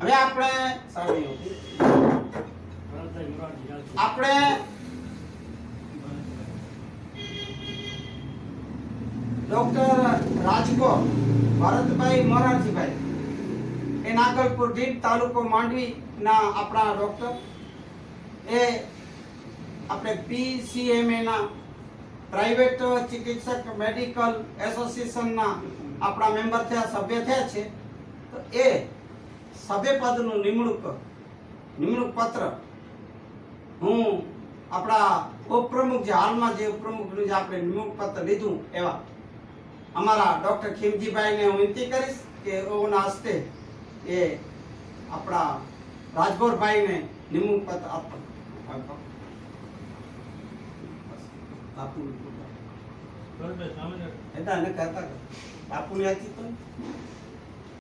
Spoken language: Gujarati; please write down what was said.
હવે આપણે આપણે ડોક્ટર રાજકો ભરતભાઈ મોરારજીભાઈ એ નાગલપુર દીપ તાલુકો માંડવીના આપણા ડોક્ટર. એ આપણે પીસીએમએ ના પ્રાઇવેટ ચિકિત્સક મેડિકલ એસોસિએશનના આપણા મેમ્બર થયા, સભ્ય થયા છે. તો એ સભ્ય પદનું નિમણૂક નિમણૂક પત્ર. હું આપણા ઉપપ્રમુખ જે હાલમાં જે ઉપપ્રમુખનું જે આપણે નિમણૂક પત્ર લીધું એવા. અમારા ડોક્ટર ખીમજીભાઈને હું વિનંતી કરીશ કે ઓના હસ્તે એ આપણા રાજભોરભાઈને નિમણૂક પત્ર આપવા બાપુ એટલે કરતા કહેતા બાપુની હતી તો.